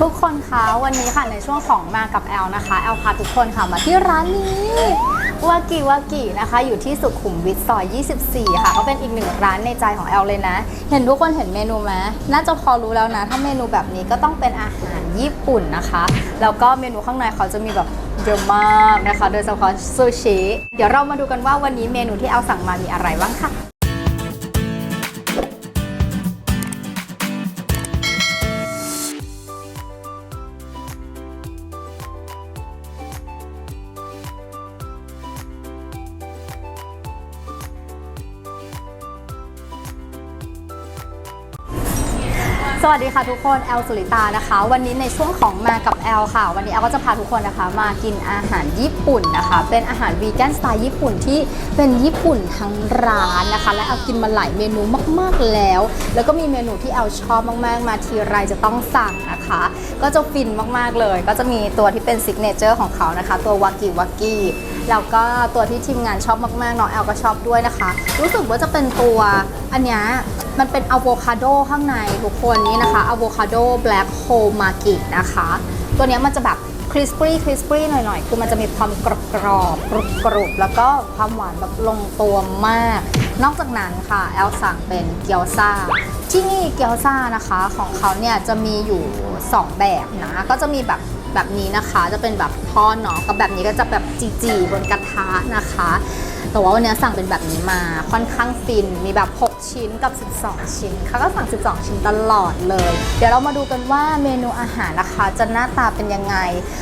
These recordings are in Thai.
ทุกคนคะวันนี้ค่ะในช่วงของมากับแอลนะคะแอลพาทุกคนค่ะมาที่ร้านนี้วากิวากินะคะ อยู่ที่สุขุมวิทซอย 24 ค่ะ ก็เป็นอีกหนึ่งร้านในใจของแอลเลยนะ เห็นทุกคนเห็นเมนูไหมน่าจะพอรู้แล้วนะ ถ้าเมนูแบบนี้ก็ต้องเป็นอาหารญี่ปุ่นนะคะ แล้วก็เมนูข้างในเขาจะมีแบบเยอะมากนะคะ โดยเฉพาะซูชิเดี๋ยวเรามาดูกันว่าวันนี้เมนูที่แอลสั่งมามีอะไรบ้างค่ะ วัสดีค่ะทุกคน แอลสุริตานะคะ วันนี้ในช่วงของมากับแอลค่ะ วันนี้แอลก็จะพาทุกคนนะคะมากินอาหารญี่ปุ่นนะคะ เป็นอาหารวีแกนสไตล์ญี่ปุ่นที่เป็นญี่ปุ่นทั้งร้านนะคะ และแอลกินมาหลายเมนูมากๆแล้ว แล้วก็มีเมนูที่แอลชอบมากๆ มาทีไรจะต้องสั่งนะคะ ก็จะฟินมากๆเลย ก็จะมีตัวที่เป็นซิกเนเจอร์ของเขานะคะ ตัววากิวากิ แล้วก็ตัวที่ทีมงานชอบมากๆน้องแอลก็ชอบด้วยนะคะ รู้สึกว่าจะเป็นตัวอันนี้มันเป็นอะโวคาโดข้างในทุกคนนี่นะคะอะโวคาโดแบล็คโฮมากินะคะ ตัวนี้มันจะแบบคริสปี้คริสปี้หน่อยๆ คือมันจะมีความกรอบกรอบกรุบกรุบแล้วก็ความหวานแบบลงตัวมาก นอกจากนั้นค่ะ แอลสั่งเป็นเกี๊ยวซ่า ที่นี่เกี๊ยวซ่านะคะของเขาเนี่ยจะมีอยู่ 2 แบบนะ ก็จะมีแบบ แบบนี้นะคะ จะเป็นแบบทอดเนาะกับแบบนี้ก็จะแบบจีๆบนกระทะนะคะ แต่ว่าวันนี้สั่งเป็นแบบนี้มาค่อนข้างฟิน มีแบบ 6 ชิ้นกับ 12 ชิ้นค่ะก็สั่ง 12 ชิ้นตลอดเลย เดี๋ยวเรามาดูกันว่าเมนูอาหารนะคะจะหน้าตาเป็นยังไง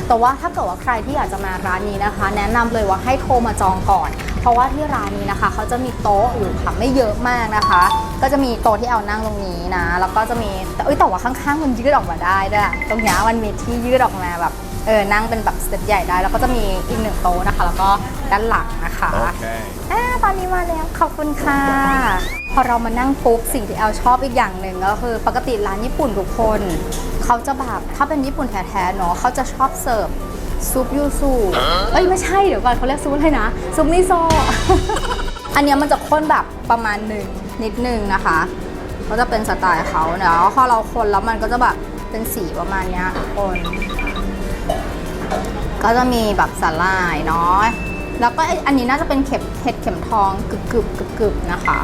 แต่ว่าถ้าเกิดว่าใครที่อยากจะมาร้านนี้นะคะ แนะนำเลยว่าให้โทรมาจองก่อน เพราะว่าที่ร้านนี้นะคะเขาจะมีโต๊ะอยู่ค่ะไม่เยอะมากนะคะ ก็จะมีโต๊ะที่เอานั่งตรงนี้นะ แล้วก็จะมีแต่แต่ว่าข้างๆมันยืดออกมาได้ด้วยอะตรงนี้มันมีที่ยืดออกมาแบบ เออนั่งเป็นแบบสเต็ปใหญ่ได้ แล้วก็จะมีอีกหนึ่งโต๊ะนะคะ แล้วก็ด้านหลังนะคะ Okay. อ่าตอนนี้มาแล้วขอบคุณค่ะ พอเรามานั่งปุ๊บสิ่งที่แอลชอบอีกอย่างหนึ่งก็คือ ปกติร้านญี่ปุ่นทุกคน เขาจะแบบถ้าเป็นญี่ปุ่นแท้ๆเนาะเขาจะชอบเสิร์ฟซุปยูสุเอ้ยไม่ใช่เดี๋ยวก่อนเขาเรียกซุปอะไรนะซุปมิโซะอันเนี้ยมันจะข้นแบบประมาณหนึ่งนิดนึงนะคะก็จะเป็นสไตล์เขาเนาะพอเราคนแล้วมันก็จะแบบเป็นสีประมาณเนี้ยทุกคน ก็จะมีแบบสาลายเนาะแล้วก็อันนี้น่าจะเป็นเข็มเห็ดเข็มทองกึบกึบกึบกึบนะคะ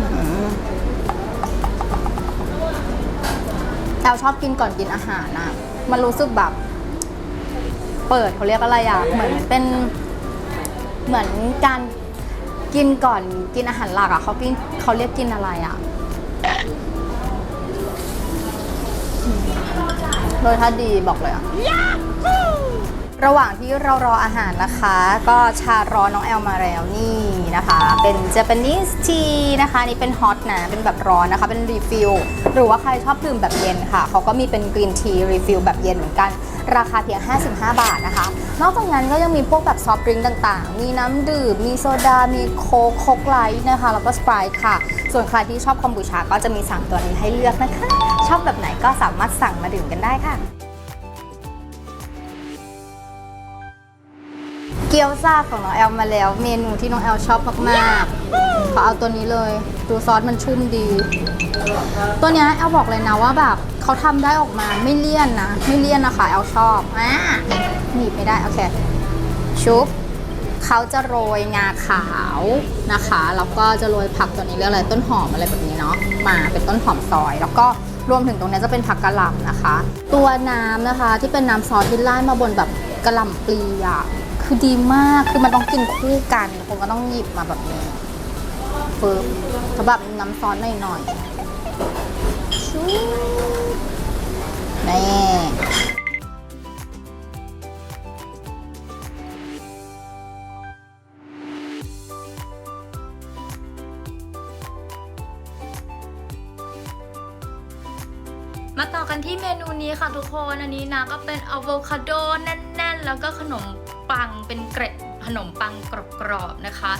อืมแอลชอบกินก่อนกินอาหารอะมันรู้สึกแบบ เปิดเขาเรียกอะไรอะเหมือนเป็นเหมือนการกินก่อนกินอาหารหลักอะเขากินเขาเรียกกินอะไรอะ รสชาติดีบอกเลยอะ ระหว่างที่เรารออาหารนะคะ ก็ชารอน้องแอลมาแล้วนี่นะคะ เป็น Japanese tea นะคะนี่เป็นฮอตนะเป็นแบบร้อนนะคะ เป็นรีฟิลหรือว่าใครชอบดื่มแบบเย็นค่ะเขาก็มีเป็นกรีนทีรีฟิลแบบเย็นเหมือนกัน ราคาเพียง 55 บาทนะคะ นอกจากนั้นก็ยังมีพวกแบบซอฟต์ดริงก์ต่างๆ มีน้ำดื่ม มีโซดา มีโคโคกไลท์นะคะ แล้วก็สไปรายค่ะ ส่วนใครที่ชอบคอมบูชาก็จะมีสั่งตัวนี้ให้เลือกนะคะ ชอบแบบไหนก็สามารถสั่งมาดื่มกันได้ค่ะ กี๊ยวซ่าของน้องแอลมาแล้ว เมนูที่น้องแอลชอบมากๆ ขอเอาตัวนี้เลย ดูซอสมันชุ่มดี ตัวเนี้ยแอลบอกเลยนะว่าแบบเขาทำได้ออกมาไม่เลี่ยนนะ ไม่เลี่ยนนะคะแอลชอบอ่าหนีบไม่ได้ โอเค ชุบเขาจะโรยงาขาวนะคะ แล้วก็จะโรยผักตัวนี้เรียกอะไรต้นหอมอะไรแบบนี้เนาะ มาเป็นต้นหอมซอย แล้วก็รวมถึงตรงนี้จะเป็นผักกะหล่ำนะคะ ตัวน้ำนะคะที่เป็นน้ำซอสที่ราดมาบนแบบกะหล่ำปลีอะ คือดีมาก คือมันต้องกินคู่กันผมก็ต้องหยิบมาแบบนี้ปึ๊บแล้วแบบน้ำซอสหน่อยๆชูนี่มาต่อกัน ที่เมนูนี้ค่ะทุกคนอันนี้นะก็เป็นอะโวคาโดแน่นๆ แล้วก็ขนมปังเป็นเกร็ดขนมปังกรอบๆนะคะ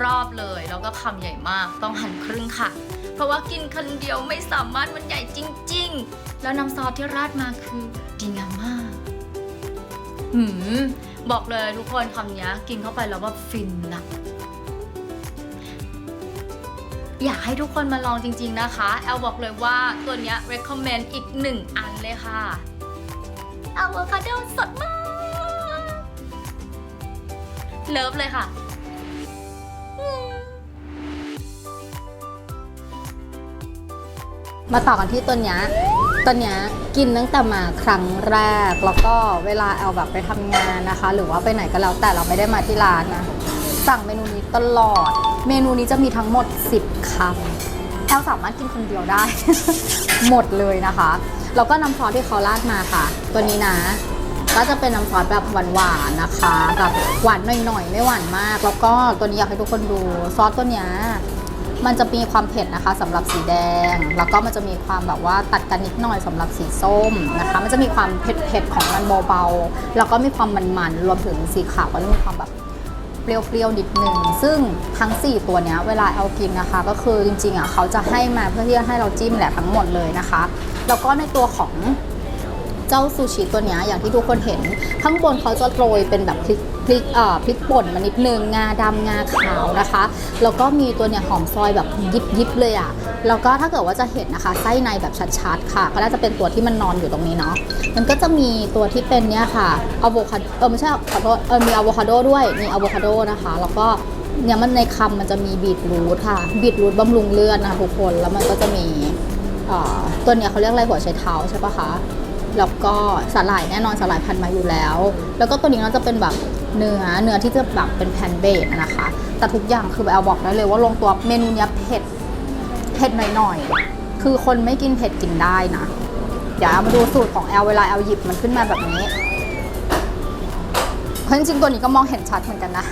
รอบเลยแล้วก็คำใหญ่มากต้องหั่นครึ่งค่ะ เพราะว่ากินคนเดียวไม่สามารถมันใหญ่จริง ๆ แล้วน้ำซอสที่ราดมาคือดีงามมากหืมบอกเลยทุกคนคำนี้กินเข้าไปแล้วว่าฟินนะ อยากให้ทุกคนมาลองจริง ๆนะคะ แอลบอกเลยว่าตัวเนี้ย recommend อีกหนึ่งอันเลยค่ะอะโวคาโดสดมากเลิฟเลยค่ะมาต่อกันที่ตัวเนี้ยตัวเนี้ยกินตั้งแต่มาครั้งแรก แล้วก็เวลาแอลแบบไปทำงานนะคะ หรือว่าไปไหนก็แล้วแต่เราไม่ได้มาที่ร้านนะ สั่งเมนูนี้ตลอด เมนูนี้จะมีทั้งหมด 10คำแอลสามารถกินคนเดียวได้ หมดเลยนะคะ แล้วก็น้ำซอสที่เขาราดมาค่ะ ตัวนี้นะ ก็จะเป็นน้ำซอสแบบหวานๆนะคะกับหวานหน่อยๆ ไม่หวานมาก แล้วก็ตัวนี้อยากให้ทุกคนดูซอสตัวนี้มันจะมีความเผ็ดนะคะสำหรับสีแดง แล้วก็มันจะมีความแบบว่าตัดกันนิดหน่อยสำหรับสีส้มนะคะ มันจะมีความเผ็ดๆของมันเบาๆแล้วก็มีความมันๆรวมถึงสีขาวก็จะมีความแบบ เปรี้ยวๆนิดนึงซึ่งทั้ง 4 ตัวเนี้ยเวลาเอากินนะคะ ก็คือจริงๆอะเขาจะให้มาเพื่อที่จะให้เราจิ้มแหละทั้งหมดเลยนะคะ แล้วก็ในตัวของเจ้าซูชิตัวเนี้ยอย่างที่ทุกคนเห็น ข้างบนเขาจะโรยเป็นแบบพริก พริกเอ่อพริกป่นมานิดนึงงาดำงาขาวนะคะ แล้วก็มีตัวเนี้ยหอมซอยแบบยิบยิบเลยอะ่ะแล้วก็ถ้าเกิดว่าจะเห็นนะคะไส้ในแบบชัดๆค่ะ ก็น่าจะเป็นตัวที่มันนอนอยู่ตรงนี้เนาะมันก็จะมีตัวที่เป็นเนี่ยค่ะอะโวคาโดเออไม่ใช่ขอโทษเออมีอะโวคาโดด้วยมีอะโวคาโดนะคะ แล้วก็เนี่ยมันในคำมันจะมีบีทรูทค่ะบีทรูทบำรุงเลือดนะคะทุกคนแล้วมันก็จะมีเอ่อตัวเนี้ยเขาเรียกอะไรหัวไชเท้าใช่ปะคะ แล้วก็สาหร่ายแน่นอนสาหร่ายพันมาอยู่แล้ว แล้วก็ตัวนี้ก็จะเป็นแบบเนื้อเนื้อที่จะแบบเป็นแพนเบสนะคะ แต่ทุกอย่างคือแอลบอกได้เลยว่าลงตัวเมนูเนี้ยเผ็ดเผ็ดหน่อยๆ คือคนไม่กินเผ็ดกินได้นะเดี๋ยวเอามาดูสูตรของแอลเวลาแอลหยิบมันขึ้นมาแบบนี้เพราะจริงๆตัวนี้ก็มองเห็นชัดเหมือนกันนะ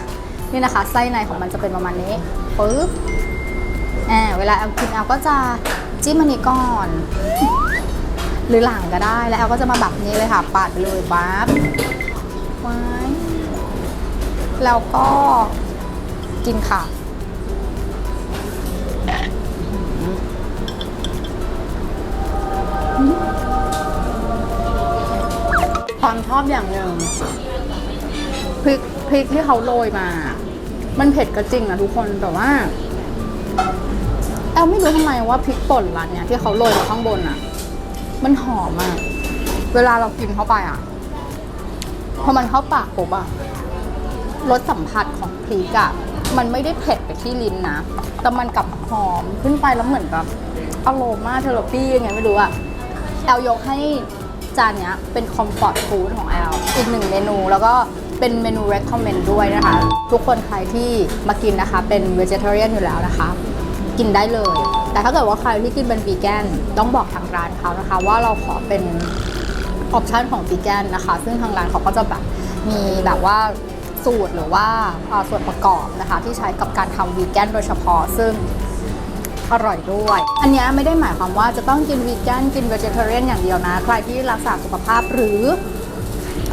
นี่นะคะไส้ในของมันจะเป็นประมาณนี้ปึ๊บอ่าเวลาแอลกินแอลก็จะจิ้มอันนี้ก่อน หรือหลังก็ได้แล้วแอลก็จะมาแบบนี้เลยค่ะปาดไปเลยปั๊บไว้แล้วก็กินค่ะความชอบอย่างหนึ่งพริกพริกที่เขาโรยมา มันเผ็ดก็จริงนะทุกคนแต่ว่าแอลไม่รู้ทำไมว่าพริกป่นร้านเนี้ยที่เขาโรยมาข้างบนอะ มันหอมอะเวลาเรากินเข้าไปอะ พอมันเข้าปากปุ๊บอะรสสัมผัสของพริกอะมันไม่ได้เผ็ดไปที่ลิ้นนะ แต่มันกลับหอมขึ้นไปแล้วเหมือนแบบอโรมาเทอราปียังไงไม่รู้อะ แอลยกให้จานเนี้ยเป็นคอมฟอร์ตฟู้ดของแอล อีกหนึ่งเมนูแล้วก็เป็นเมนู recommend ด้วยนะคะ ทุกคนใครที่มากินนะคะ เป็น vegetarian อยู่แล้วนะคะ กินได้เลย แต่ถ้าเกิดว่าใครที่กินเป็นวีแกนต้องบอกทางร้านเขานะคะ ว่าเราขอเป็นออปชันของวีแกนนะคะ ซึ่งทางร้านเขาก็จะแบบมีแบบว่าสูตรหรือว่าส่วนประกอบนะคะ ที่ใช้กับการทำวีแกนโดยเฉพาะซึ่งอร่อยด้วย อันนี้ไม่ได้หมายความว่าจะต้องกินวีแกนกิน v e g e t a r i a n อย่างเดียวนะ ใครที่รักษาสุขภาพหรือ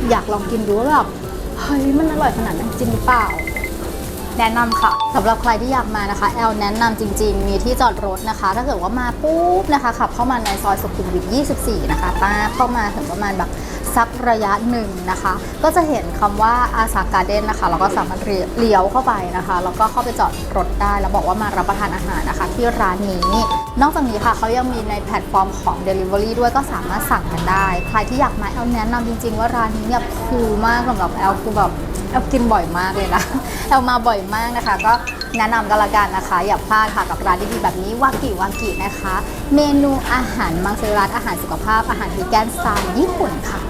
อยากลองกินดูแบบเฮ้ยมันอร่อยขนาดนั้นจริงเปล่า แนะนำค่ะสำหรับใครที่อยากมานะคะแอลแนะนำจริง ๆ มีที่จอดรถนะคะ ถ้าเกิดว่ามาปุ๊บนะคะขับเข้ามาในซอยสุขุมวิท 24 นะคะป้าเข้ามาถึงประมาณแบบสักระยะหนึ่งนะคะ ก็จะเห็นคำว่าอาสาการ์เด้นนะคะเราก็สามารถเลี้ยวเข้าไปนะคะ แล้วก็เข้าไปจอดรถได้ แล้วบอกว่ามารับประทานอาหารนะคะ ที่ร้านนี้ นอกจากนี้ค่ะเขายังมีในแพลตฟอร์มของ Delivery ด้วยก็สามารถสั่งกันได้ ใครที่อยากมาแอลแนะนำจริง ๆ ว่าร้านนี้เนี่ยคูลมากสำหรับแอลคือแบบ แอากินบ่อยมากเลยนะแอามาบ่อยมากนะคะ ก็แนะนำกันละกันนะคะ อย่าพลาดค่ะกับร้านดีๆแบบนี้วากิวากินะคะ เมนูอาหารมังสวิรัตอาหารสุขภาพอาหารวีแกนสไตล์ญี่ปุ่นค่ะ